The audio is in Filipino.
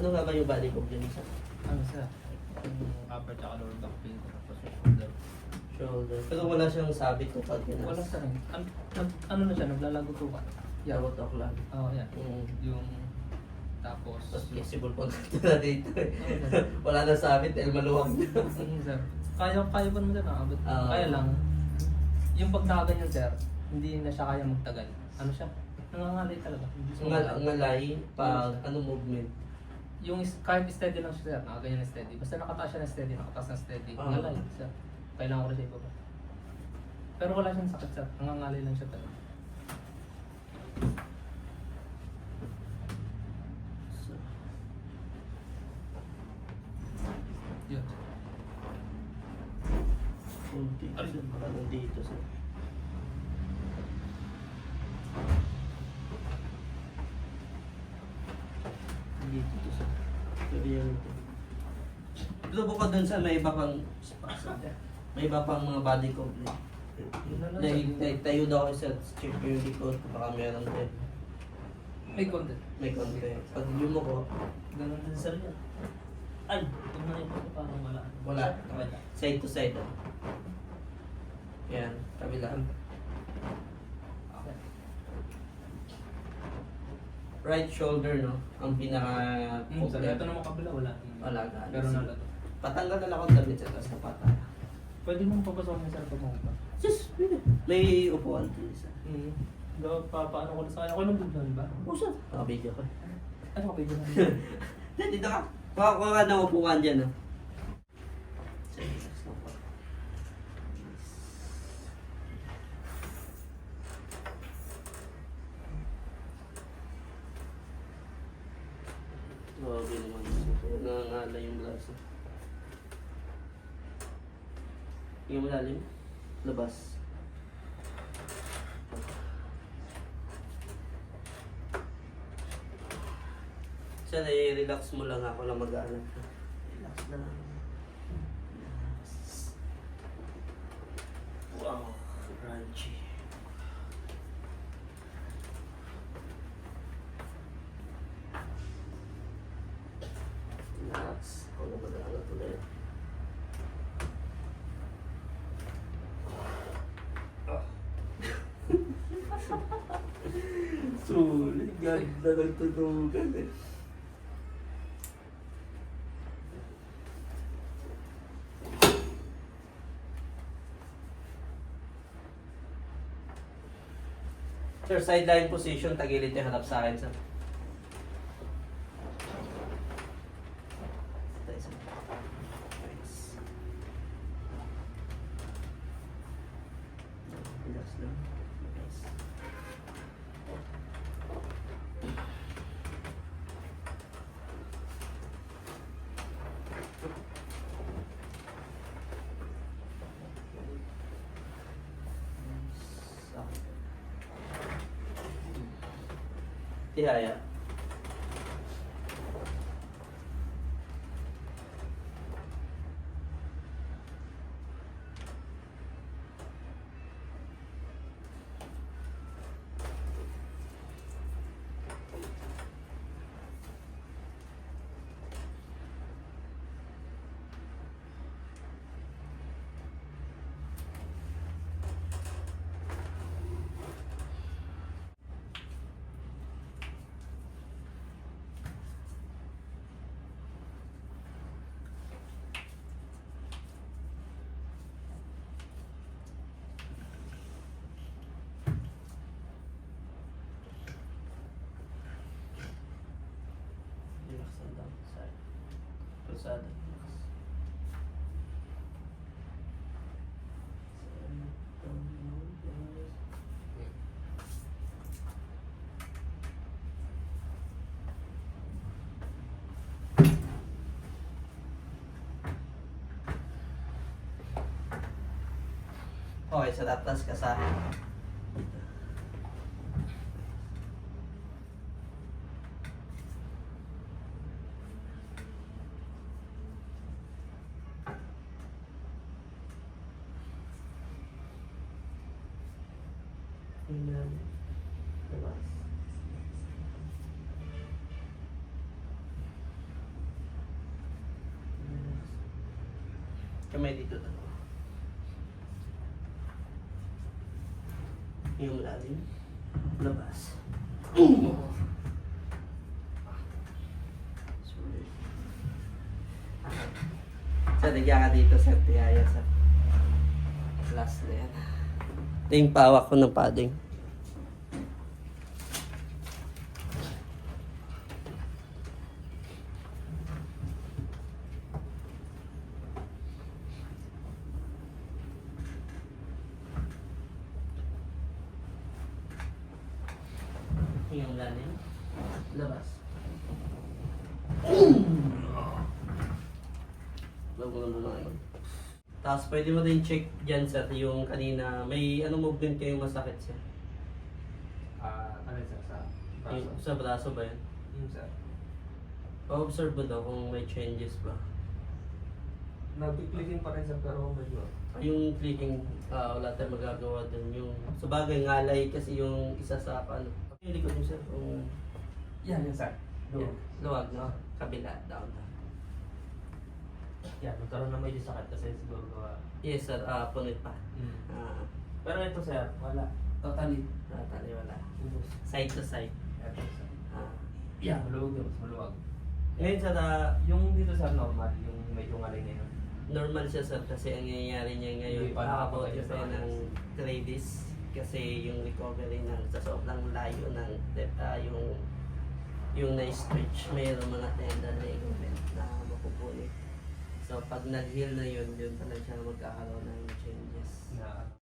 Ano nga ba yung body sa Ano sir? Yung upper tsaka lower back pain ko tapos yung shoulder. shoulder? Pero wala siyang sabit o pag Wala sir. An nag- ano na siya, naglalago to ba? Yeah. Tawag ako lang. Oo, yan. Mm. Yung tapos... Tapos flexible po na dito eh. wala na sabit dahil maluwag na. Mm, sir. Kaya, kaya pa naman sir, nakabot. Ah. kaya lang, yung pag nakaganyan sir, hindi na siya kaya magtagal. Ano siya? Nangangalay talaga. Ngal ngalay pag ano movement. Yung is- kahit steady lang siya sir, nakaganyan na steady. Basta nakataas siya na steady, nakataas na steady. Ah. Ngalay sir. Kailangan ko rin siya ibaba. Pero wala siyang sakit sir, nangangalay lang siya talaga. So, Yun. kunti. Parang dito sa dito to sa pero yan ito. Pero bukod dun sa may iba pang may iba pang mga body complaint. Yun. Like, like tayo daw ako sa check ko yung likod, baka meron din. May konti. May konti. Pag yumuko, Ganun din sir yan. Ay, na ito parang wala. Wala. Side to side. ah. Yan, kabila. Right shoulder, no? Ang pinaka... Hmm, sir, ito naman kabila, wala. Wala na. Pero nalato. Patanggal na lang ako ng damit sa taas na pata. Pwede mong papasokin sir pag mga Sus, pwede. May upuan din isa. Hmm. Dapat pa, paano ko na sa kanya? Ako lang biglan ba? Pusa. Ah, video ko. Ano ka pwede na? Dito dito ka. Kuha ka ng upuan dyan, ah. Grabe naman. Nangangala yung braso. Yung malalim. Labas. Siya, relax mo lang ako lang mag-aanap. Relax na lang. Wow, crunchy. Relax. Ako lang mag-aanap ulit. Ah. Sulit, ganda ng tutugan eh. Sir, sideline position, tagilid yung harap sa akin, sir. വ്യക്തിയായ Relax. Okay, sa tatas ka Amen. Diba? Kamay dito na. Yung lalim. Labas. Sorry. So, nagyan ka dito sa tiyaya sa last na yan. Ito yung pawak ko ng padding. Yung lalim. Labas. Bago na muna yun. Tapos pwede mo din check dyan sir, yung kanina, may ano movement kayong masakit siya? Ah, ano yun, sir? Sa braso? Yung, sa braso ba yun? Yun, sir. Pa-observe mo daw kung may changes ba. Nag-clicking pa rin, sir, pero medyo... Yung clicking, ah, wala tayong magagawa dun. Yung, sa bagay, ngalay kasi yung isa sa ano. Yung likod mo sir, kung Yan, yun, sir. yeah, luwag no? Kabila, down down. Yan, nagkaroon na medyo sakit kasi siguro gawa. Yes sir, ah, punit pa. Mm. Ah, Pero ito, sir, wala. Totally. tali wala. Ubus. Side to side. Ito, sir. Ah. Yan, maluwag din, mas maluwag. Ngayon sir, ah, Yung dito, sir, normal. Yung medyo ngalay ngayon. normal siya sir kasi ang nangyayari niya ngayon, nakakapagay pa sa ng Gravis kasi yung recovery ng sa sobrang layo ng uh, yung yung na-stretch, mayroong mga tendon ligament na mapupunit. So pag nag-heal na yun, yun pa lang siya magkakaroon ng changes. Na